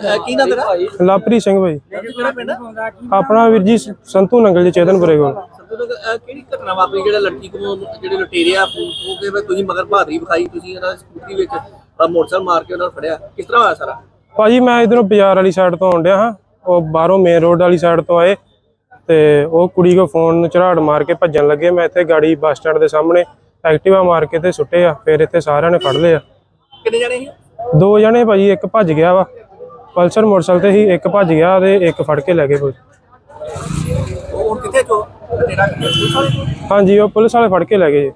ਕੀ ਨਾਮ ਤੇਰਾ? ਲਵਪ੍ਰੀਤ ਸਿੰਘ ਭਾਈ ਕਿਹੜਾ ਪਿੰਡ ਆਪਣਾ ਵੀਰ ਜੀ ਸੰਤੂ ਨੰਗਲ ਜੀ ਚੇਤਨਪੁਰੇ ਕੋਲ। ਸੰਤੂ ਨਗਰ, ਅਹ ਕਿਹੜੀ ਘਟਨਾ ਵਾਪਰੀ? ਜਿਹੜਾ ਲੜਕੀ ਕੋਲ ਜਿਹੜੇ ਲੁਟੇਰੇ ਆ ਫੋਨ ਖੋ ਕੇ ਫਿਰ ਤੁਸੀਂ ਮਗਰ ਬਹਾਦਰੀ ਵਿਖਾਈ ਤੁਸੀਂ ਇਹਨਾਂ ਦੀ ਸਕੂਟਰੀ ਵਿੱਚ ਅਹ ਮੋਟਰਸਾਈਕਲ ਮਾਰ ਕੇ ਉਹਨਾਂ ਨੂੰ ਫੜਿਆ? ਕਿਸ ਤਰ੍ਹਾਂ ਹੋਇਆ ਸਾਰਾ? ਭਾਜੀ ਮੈਂ ਇਧਰੋਂ ਬਾਜ਼ਾਰ ਵਾਲੀ ਸਾਈਡ ਤੋਂ ਆਉਣ ਡਿਆ ਹਾਂ। ਉਹ ਬਾਹਰੋਂ ਮੇਨ ਰੋਡ ਵਾਲੀ ਸਾਈਡ ਤੋਂ ਆਏ ਤੇ ਉਹ ਕੁੜੀ ਕੋ ਫੋਨ ਝਰਾੜ ਮਾਰ ਕੇ ਭੱਜਣ ਲੱਗੇ। ਮੈਂ ਇੱਥੇ ਗਾੜੀ ਬੱਸ ਸਟੈਂਡ ਦੇ ਸਾਹਮਣੇ ਐਕਟਿਵਾ ਮਾਰ ਕੇ ਤੇ ਸੁੱਟੇ ਆ। ਫਿਰ ਇੱਥੇ ਸਾਰਿਆਂ ਨੇ ਫੜ ਲਏ ਆ। ਕਿੰਨੇ ਜਣੇ ਸੀ? ਦੋ ਜਣੇ ਭਾਜੀ ਇੱਕ ਭੱਜ ਗਿਆ ਵਾ। ਪਲਸਰ ਮੋਟਰਸਾਈਕਲ ਤੇ ਹੀ ਇੱਕ ਭੱਜ ਗਿਆ ਤੇ ਇੱਕ ਫੜ ਕੇ ਲੈ ਗਏ ਉਹ ਹੁਣ ਕਿੱਥੇ ਚੋ? ਤੇਰਾ? ਹਾਂਜੀ ਉਹ ਪੁਲਿਸ ਵਾਲੇ ਫੜ ਕੇ ਲੈ ਗਏ। ਜੀ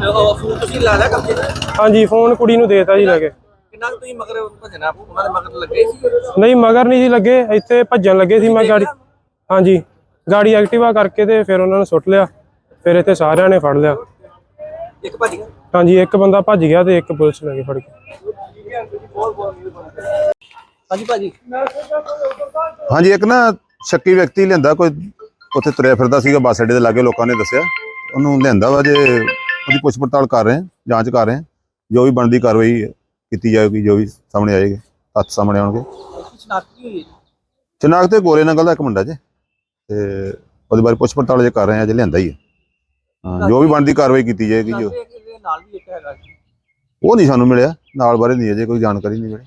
ਤੇ ਉਹ ਫੋਨ ਤੁਸੀਂ ਲਾ ਲਿਆ ਕਬਜੇ ਤੇ? ਹਾਂਜੀ ਫੋਨ ਕੁੜੀ ਨੂੰ ਦੇਤਾ ਜੀ ਲੈ ਕੇ। ਕਿੰਨਾ ਤੁਸੀਂ ਮਗਰ ਭਜਣਾ? ਉਹਨਾਂ ਦੇ ਮਗਰ ਲੱਗੇ ਸੀ? ਨਹੀਂ ਮਗਰ ਨਹੀਂ ਜੀ ਲੱਗੇ ਇੱਥੇ ਭੱਜਣ ਲੱਗੇ ਸੀ ਮੈਂ ਗਾੜੀ। ਹਾਂਜੀ ਗਾੜੀ ਐਕਟਿਵਾ ਕਰਕੇ ਤੇ ਫਿਰ ਉਹਨਾਂ ਨੂੰ ਸੁੱਟ ਲਿਆ। ਫਿਰ ਇੱਥੇ ਸਾਰਿਆਂ ਨੇ ਫੜ ਲਿਆ। ਇੱਕ ਭੱਜ ਗਿਆ? ਹਾਂਜੀ ਇੱਕ ਬੰਦਾ ਭੱਜ ਗਿਆ ਤੇ ਇੱਕ ਪੁਲਿਸ ਲੈ ਕੇ ਫੜ ਗਈ ਹਾਂਜੀ ਭਾਜੀ। ਹਾਂਜੀ ਇੱਕ ਨਾ ਸ਼ੱਕੀ ਵਿਅਕਤੀ ਲਿਆਂਦਾ ਕੋਈ ਉੱਥੇ ਤੁਰਿਆ ਫਿਰਦਾ ਸੀਗਾ ਬੱਸ ਅੱਡੇ ਦੇ ਲਾਗੇ ਲੋਕਾਂ ਨੇ ਦੱਸਿਆ। ਉਹਨੂੰ ਲਿਆਂਦਾ ਵਾ ਜੇ ਉਹਦੀ ਪੁੱਛ ਪੜਤਾਲ ਕਰ ਰਹੇ ਹਾਂ ਜਾਂਚ ਕਰ ਰਹੇ ਹਾਂ ਜੋ ਵੀ ਬਣਦੀ ਕਾਰਵਾਈ ਕੀਤੀ ਜਾਏਗੀ ਜੋ ਵੀ ਸਾਹਮਣੇ ਆਏਗੀ ਤੱਥ ਸਾਹਮਣੇ ਆਉਣਗੇ? ਚਨਾਕ ਤੇ ਗੋਰੇ ਨੰਗਲ ਦਾ ਇੱਕ ਮੁੰਡਾ ਜੇ ਤੇ ਉਹਦੇ ਬਾਰੇ ਪੁੱਛ ਪੜਤਾਲ ਜੇ ਕਰ ਰਹੇ ਹਾਂ ਜੇ ਲਿਆਂਦਾ ਹੀ ਹੈ। ਜੋ ਵੀ ਬਣਦੀ ਕਾਰਵਾਈ ਕੀਤੀ ਜਾਏਗੀ ਜੋ ਦੱਸਦੇ ਕਿ ਇਹਦੇ ਨਾਲ ਵੀ ਇੱਕ ਹੈਗਾ ਜੀ ਉਹ ਨਹੀਂ ਸਾਨੂੰ ਮਿਲਿਆ ਨਾਲ ਬਾਰੇ ਨਹੀਂ ਅਜੇ ਕੋਈ ਜਾਣਕਾਰੀ ਨਹੀਂ ਮਿਲੀ।